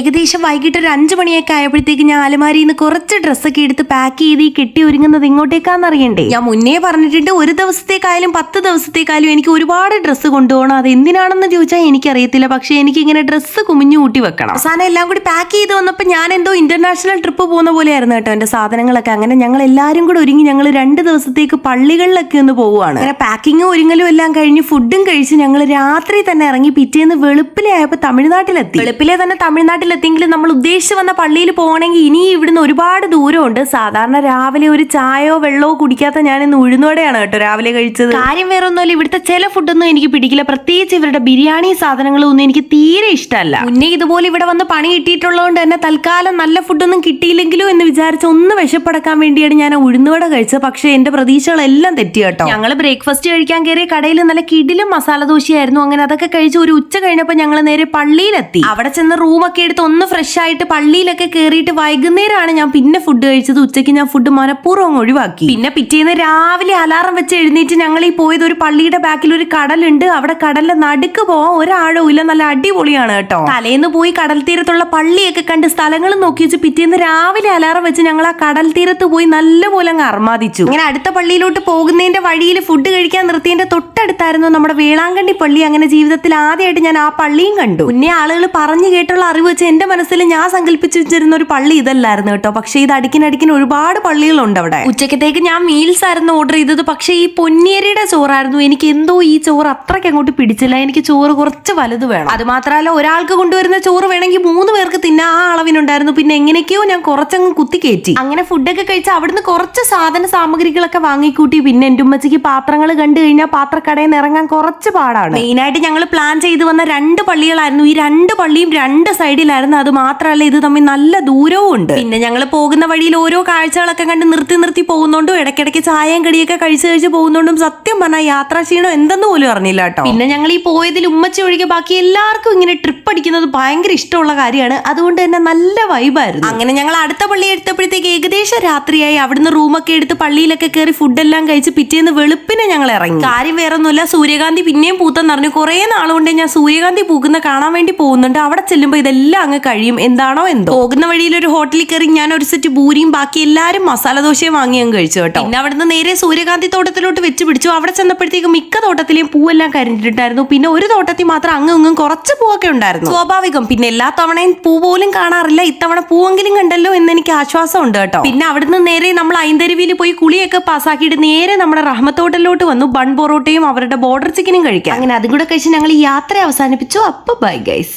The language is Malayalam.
ഏകദേശം വൈകിട്ട് ഒരു അഞ്ചു മണിയൊക്കെ ആയപ്പോഴത്തേക്ക് ഞാൻ അലമാരിയിൽ നിന്ന് കുറച്ച് ഡ്രസ്സൊക്കെ എടുത്ത് പാക്ക് ചെയ്ത് ഈ കെട്ടി ഒരുങ്ങുന്നത് ഇങ്ങോട്ടേക്കാന്ന് അറിയണ്ടേ ഞാൻ മുന്നേ പറഞ്ഞിട്ടുണ്ട് ഒരു ദിവസത്തേക്കായാലും പത്ത് ദിവസത്തേക്കായാലും എനിക്ക് ഒരുപാട് ഡ്രസ്സ് കൊണ്ടുപോകണം. അത് എന്തിനാണെന്ന് ചോദിച്ചാൽ എനിക്കറിയത്തില്ല. പക്ഷെ എനിക്ക് ഇങ്ങനെ ഡ്രസ്സ് കുമിഞ്ഞു കൂട്ടി വെക്കണം. അവസാനം എല്ലാം കൂടി പാക്ക് ചെയ്ത് വന്നപ്പോൾ ഞാൻ എന്തോ ഇന്റർനാഷണൽ ട്രിപ്പ് പോകുന്ന പോലെയായിരുന്നു കേട്ടോ എന്റെ സാധനങ്ങളൊക്കെ. അങ്ങനെ ഞങ്ങൾ എല്ലാവരും കൂടെ ഒരുങ്ങി ഞങ്ങൾ രണ്ട് ദിവസത്തേക്ക് പള്ളികളിലൊക്കെ ഒന്ന് പോവുകയാണ്. അങ്ങനെ പാക്കിങ്ങും ഒരുങ്ങലും എല്ലാം കഴിഞ്ഞ് ഫുഡും കഴിച്ച് ഞങ്ങൾ രാത്രി തന്നെ ഇറങ്ങി പിറ്റേന്ന് വെളുപ്പിലെ ആയപ്പോൾ തമിഴ്നാട്ടിലെത്തി. വെളുപ്പിലെ തന്നെ തമിഴ്നാട്ടിലെത്തിയെങ്കിൽ നമ്മൾ ഉദ്ദേശിച്ച് വന്ന പള്ളിയിൽ പോകണമെങ്കിൽ ഇനി ഇവിടുന്ന് ഒരുപാട് ദൂരമുണ്ട്. സാധാരണ രാവിലെ ഒരു ചായയോ വെള്ളമോ കുടിക്കാത്ത ഞാൻ ഇന്ന് ഉഴുന്നോടെയാണ് കേട്ടോ രാവിലെ കഴിച്ചത്. കാര്യം വേറെ ഒന്നുമല്ല ഇവിടുത്തെ ചില ഫുഡൊന്നും എനിക്ക് പിടിക്കില്ല. പ്രത്യേകിച്ച് ഇവരുടെ ബിരിയാണി സാധനങ്ങളൊന്നും എനിക്ക് തീരെ ഇഷ്ടമല്ല. മുന്നേ ഇതുപോലെ ഇവിടെ വന്ന് പണി കിട്ടിയിട്ടുള്ളതുകൊണ്ട് തന്നെ തൽക്കാലം നല്ല ഫുഡൊന്നും കിട്ടിയില്ലെങ്കിലും എന്ന് വിചാരിച്ച് ഒന്ന് വിശപ്പടക്കാൻ വേണ്ടിയാണ് ഞാൻ ഉഴുന്നുവട കഴിച്ചത്. പക്ഷേ എന്റെ പ്രതീക്ഷകളെല്ലാം തെറ്റി കേട്ടോ. ഞങ്ങൾ ബ്രേക്ക്ഫാസ്റ്റ് കഴിക്കാൻ കയറിയ കടയിൽ നല്ല കിടിലും മസാല ദോശയായിരുന്നു. അങ്ങനെ അതൊക്കെ കഴിച്ച് ഒരു ഉച്ച കഴിഞ്ഞപ്പോൾ ഞങ്ങൾ നേരെ പള്ളിയിലെത്തി. അവിടെ ചെന്ന് റൂമൊക്കെ എടുത്ത് ഒന്ന് ഫ്രഷ് ആയിട്ട് പള്ളിയിലൊക്കെ കയറിയിട്ട് വൈകുന്നേരമാണ് ഞാൻ പിന്നെ ഫുഡ് കഴിച്ചത്. ഉച്ചയ്ക്ക് ഞാൻ ഫുഡ് മനഃപൂർവം ഒഴിവാക്കി. പിന്നെ പിറ്റേന്ന് രാവിലെ അലാറം വെച്ച് എഴുന്നേറ്റ് ഞങ്ങൾ ഈ പോയത് ഒരു പള്ളിയുടെ ബാക്കിൽ ഒരു കടലുണ്ട്. അവിടെ കടലിന്റെ നടുക്ക് പോവാൻ ഒരാഴവും ഇല്ല. നല്ല അടിപൊളിയാണ് കേട്ടോ. തലേന്ന് പോയി കടൽ തീരത്തുള്ള പള്ളിയൊക്കെ കണ്ട് സ്ഥലങ്ങൾ നോക്കി വെച്ച് പിറ്റേന്ന് രാവിലെ അലാറം വെച്ച് ഞങ്ങൾ ആ കടൽ തീരത്ത് പോയി നല്ലപോലെ അങ്ങ് അർമാദിച്ചു. ഇങ്ങനെ അടുത്ത പള്ളിയിലോട്ട് പോകുന്നതിന്റെ വഴിയിൽ ഫുഡ് കഴിക്കാൻ നിർത്തിയതിന്റെ തൊട്ടടുത്തായിരുന്നു നമ്മുടെ വേളാങ്കണ്ണി പള്ളി. അങ്ങനെ ജീവിതത്തിൽ ആദ്യമായിട്ട് ഞാൻ ആ പള്ളിയും കണ്ടു. പിന്നെ ആളുകൾ പറഞ്ഞു കേട്ടുള്ള അറിവ് വെച്ച് എന്റെ മനസ്സിൽ ഞാൻ സങ്കല്പിച്ചു വെച്ചിരുന്ന ഒരു പള്ളി ഇതല്ലായിരുന്നു കേട്ടോ. പക്ഷേ ഇത് അടിക്കിനടിക്കിന് ഒരുപാട് പള്ളികളുണ്ട് അവിടെ. ഉച്ചക്കത്തേക്ക് ഞാൻ മീൽസ് ആയിരുന്നു ഓർഡർ ചെയ്തത്. പക്ഷേ ഈ പൊന്നിയരിയുടെ ചോറായിരുന്നു. എനിക്ക് എന്തോ ഈ ചോറ് അത്രയ്ക്ക് അങ്ങോട്ട് പിടിച്ചില്ല. എനിക്ക് ചോറ് കുറച്ച് വലുത് വേണം. അത് മാത്രമല്ല ഒരാൾക്ക് കൊണ്ടുവരുന്ന ചോറ് വേണമെങ്കിൽ മൂന്ന് പേർക്ക് തിന്നാൻ ആ അളവിനുണ്ടായിരുന്നു. പിന്നെ എങ്ങനെയൊക്കെയോ ഞാൻ കുറച്ചങ്ങ് കുത്തി കയറ്റി. അങ്ങനെ ഫുഡൊക്കെ കഴിച്ച് അവിടുന്ന് കുറച്ച് സാധന സാമഗ്രികളൊക്കെ വാങ്ങിക്കൂട്ടി. പിന്നെ എന്റെ ഉമ്മച്ചിക്ക് പാത്രങ്ങൾ കണ്ടു കഴിഞ്ഞാൽ പാത്രക്കടയിൽ നിന്ന് ഇറങ്ങാൻ കുറച്ച് പാടാണ്. മെയിനായിട്ട് ഞങ്ങൾ പ്ലാൻ ചെയ്ത് വന്ന രണ്ട് പള്ളികളായിരുന്നു. ഈ രണ്ട് പള്ളിയും രണ്ട് സൈഡിലായിരുന്നു. അത് മാത്രമല്ല ഇത് തമ്മിൽ നല്ല ദൂരവും ഉണ്ട്. പിന്നെ ഞങ്ങൾ പോകുന്ന വഴിയിൽ ഓരോ കാഴ്ചകളൊക്കെ കണ്ട് നിർത്തി നിർത്തി പോകുന്നോണ്ടും ഇടയ്ക്കിടയ്ക്ക് ചായയും കടിയൊക്കെ കഴിച്ച് കഴിച്ച് പോകുന്നോണ്ടും സത്യം പറഞ്ഞാൽ യാത്രാ ക്ഷീണം എന്തെന്ന് പോലും അറിഞ്ഞില്ല കേട്ടോ. പിന്നെ ഞങ്ങൾ ഈ പോയതിൽ ഉമ്മച്ചി ഒഴികെ ബാക്കി എല്ലാവർക്കും ഇങ്ങനെ ട്രിപ്പ് അടിക്കുന്നത് ഭയങ്കര ഇഷ്ടമുള്ള കാര്യമാണ്. അതുകൊണ്ട് തന്നെ നല്ല വൈബായിരുന്നു അങ്ങനെ ഞങ്ങൾ അടുത്ത പള്ളി എടുത്തപ്പോഴത്തേക്ക് ഏകദേശം രാത്രിയായി. അവിടുന്ന് റൂമൊക്കെ എടുത്ത് പള്ളിയിലൊക്കെ കയറി ഫുഡെല്ലാം കഴിച്ച് പിറ്റേന്ന് വെളുപ്പിനെ ഞങ്ങൾ ഇറങ്ങി. കാര്യം വേറെ ഒന്നുമില്ല സൂര്യകാന്തി പിന്നെയും പൂത്തെന്ന് പറഞ്ഞു കുറേ നാളുകൊണ്ട് ഞാൻ സൂര്യകാന്തി പൂക്കുന്ന കാണാൻ വേണ്ടി പോകുന്നുണ്ട്. അവിടെ ചെല്ലുമ്പോൾ ഇതെല്ലാം അങ്ങ് കഴിയും. എന്താണോ എന്തോ. പോകുന്ന വഴിയിൽ ഒരു ഹോട്ടലിൽ കയറി ഞാൻ ഒരു സെറ്റ് പൂരിയും ബാക്കി എല്ലാവരും മസാല ദോശയും വാങ്ങി അങ്ങ് കഴിച്ചു കേട്ടോ. പിന്നെ അവിടുന്ന് നേരെ സൂര്യകാന്തി തോട്ടത്തിലോട്ട് വെച്ച് പിടിച്ചു. അവിടെ ചെന്നപ്പോഴത്തേക്ക് മിക്ക തോട്ടത്തിലെയും പൂവെല്ലാം കരിഞ്ഞിട്ടുണ്ടായിരുന്നു. പിന്നെ ഒരു തോട്ടത്തിൽ മാത്രം അങ്ങും ഇങ്ങും കുറച്ച് പൂവൊക്കെ ഉണ്ടായിരുന്നു. സ്വാഭാവികം. പിന്നെ എല്ലാ തവണയും പൂ പോലും കാണാറില്ല. ഇത്തവണ പൂവെങ്കിലും കണ്ടല്ലോ എന്ന് എനിക്ക് ആശ്വാസം ഉണ്ട് കേട്ടോ. പിന്നെ അവിടുന്ന് നേരെ നമ്മൾ ഐന്തരുവിയിൽ പോയി കുളിയൊക്കെ പാസ്സാക്കിയിട്ട് നേരെ നമ്മുടെ റഹ്മത്തോട്ടലിലോട്ട് വന്നു. ബൺ പൊറോട്ടയും അവരുടെ ബോർഡർ ചിക്കനും കഴിക്കാം. അങ്ങനെ അതും കൂടെ കഴിച്ച് ഞങ്ങൾ ഈ യാത്ര അവസാനിപ്പിച്ചു. അപ്പൊ ബൈ ഗൈസ്